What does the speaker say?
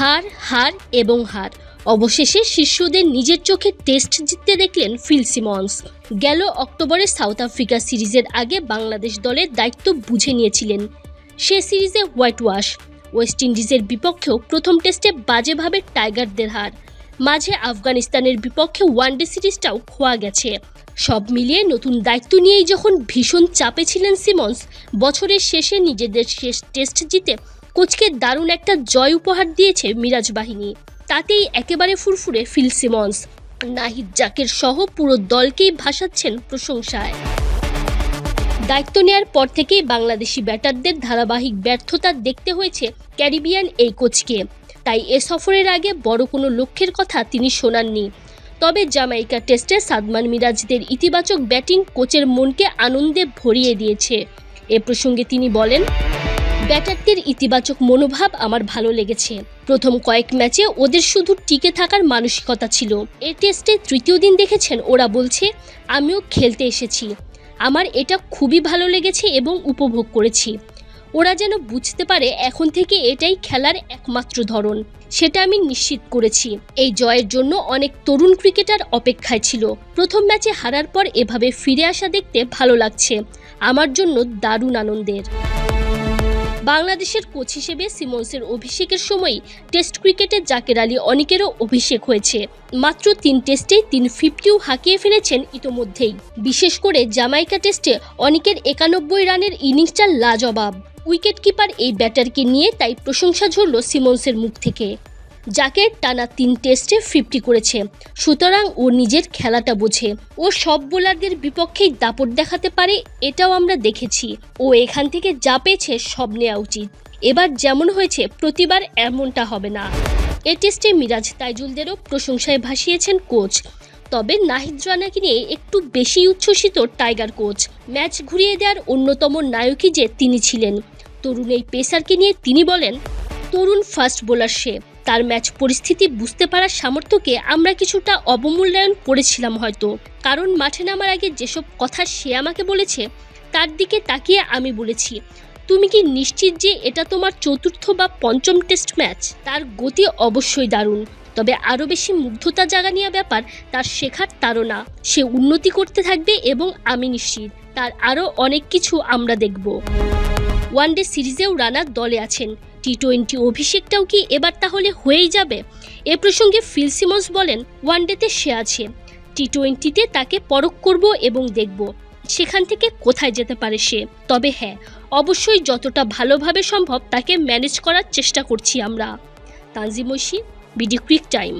হার হার এবং হার। অবশেষে শিষ্যদের নিজের চোখে টেস্ট জিততে দেখলেন ফিল সিমন্স। গেল অক্টোবরে সাউথ আফ্রিকা সিরিজের আগে বাংলাদেশ দলের দায়িত্ব বুঝে নিয়েছিলেন। সে সিরিজে হোয়াইট ওয়াশ ওয়েস্ট ইন্ডিজের বিপক্ষেও প্রথম টেস্টে বাজেভাবে টাইগারদের হার। মাঝে আফগানিস্তানের বিপক্ষে ওয়ানডে সিরিজটাও খোয়া গেছে। সব মিলিয়ে নতুন দায়িত্ব নিয়েই যখন ভীষণ চাপে ছিলেন সিমন্স, বছরের শেষে নিজেদের শেষ টেস্ট জিতে কোচকে দারুণ একটা জয় উপহার দিয়েছে মিরাজ বাহিনী। তাতেই একেবারে ফুরফুরে ফিল সিমন্স। নাহিদ জাকের সহ পুরো দলকেই ভাসাচ্ছেন প্রশংসায়। দায়িত্ব নেয়ার পর থেকেই বাংলাদেশি ব্যাটারদের ধারাবাহিক ব্যর্থতা দেখতে হয়েছে ক্যারিবিয়ান এই কোচকে। তাই এ সফরের আগে বড় কোনো লক্ষ্যের কথা তিনি শোনাননি। তবে জামাইকা টেস্টে সাদমান মিরাজদের ইতিবাচক ব্যাটিং কোচের মনকে আনন্দে ভরিয়ে দিয়েছে। এ প্রসঙ্গে তিনি বলেন ব্যাটারদের ইতিবাচক মনোভাব আমার ভালো লেগেছে। প্রথম কয়েক ম্যাচে ওদের শুধু টিকে থাকার মানসিকতা ছিল। এ টেস্টে তৃতীয় দিন দেখেছেন ওরা বলছে, আমিও খেলতে এসেছি। আমার এটা খুবই ভালো লেগেছে এবং উপভোগ করেছি। ওরা যেন বুঝতে পারে এখন থেকে এটাই খেলার একমাত্র ধরন। সেটা আমি নিশ্চিত করেছি। এই জয়ের জন্য অনেক তরুণ ক্রিকেটার অপেক্ষায় ছিল। প্রথম ম্যাচে হারার পর এভাবে ফিরে আসা দেখতে ভালো লাগছে। আমার জন্য দারুণ আনন্দের। বাংলাদেশের কোচ হিসেবে সিমন্সের অভিষেকের সময় টেস্ট ক্রিকেটে জাকের আলী অনেকেরও অভিষেক হয়েছে। মাত্র তিন টেস্টেই তিন ফিফটিও হাঁকিয়ে ফেলেছেন ইতোমধ্যেই। বিশেষ করে জামাইকা টেস্টে অনেকের একানব্বই রানের ইনিংসটা লাজবাব। উইকেট কিপার এই ব্যাটারকে নিয়ে তাই প্রশংসা ঝরল সিমন্সের মুখ থেকে। যাকে টানা তিন টেস্টে ফিফটি করেছে। সুতরাং ও নিজের খেলাটা বোঝে। ও সব বোলারদের বিপক্ষেই দাপট দেখাতে পারে, এটাও আমরা দেখেছি। ও এখান থেকে যা পেয়েছে সব নেওয়া উচিত। এবার যেমন হয়েছে, প্রতিবার এমনটা হবে না। এ টেস্টে মিরাজ তাইজুলদেরও প্রশংসায় ভাসিয়েছেন কোচ। তবে নাহিদ রানাকে নিয়ে একটু বেশি উচ্ছ্বসিত টাইগার কোচ। ম্যাচ ঘুরিয়ে দেওয়ার অন্যতম নায়কই যে তিনি ছিলেন। তরুণ এই পেসারকে নিয়ে তিনি বলেন, তরুণ ফাস্ট বোলার সে। তার ম্যাচ পরিস্থিতি বুঝতে পারার সামর্থ্যকে আমরা কিছুটা অবমূল্যায়ন করেছিলাম হয়তো। কারণ মাঠে নামার আগে যেসব কথা সে আমাকে বলেছে, তার দিকে তাকিয়ে আমি বলেছি, তুমি কি নিশ্চিত যে এটা তোমার চতুর্থ বা পঞ্চম টেস্ট ম্যাচ? তার গতি অবশ্যই দারুণ। তবে আরও বেশি মুগ্ধতা জাগানিয়া ব্যাপার, তার শেখার তারা সে উন্নতি করতে থাকবে এবং আমি নিশ্চিত, তার আরও অনেক কিছু আমরা দেখব। ওয়ানডে সিরিজেও রানার দলে আছেন। টি টোয়েন্টি অভিষেকটাও কি এবার তাহলে হয়েই যাবে? এ প্রসঙ্গে ফিল সিমন্স বলেন ওয়ানডেতে সে আছে। টি টোয়েন্টিতে তাকে পরখ করব এবং দেখব। সেখান থেকে কোথায় যেতে পারে সে? তবে হ্যাঁ অবশ্যই যতটা ভালোভাবে সম্ভব তাকে ম্যানেজ করার চেষ্টা করছি আমরা। তানজিমসি বিডি কুইক টাইম।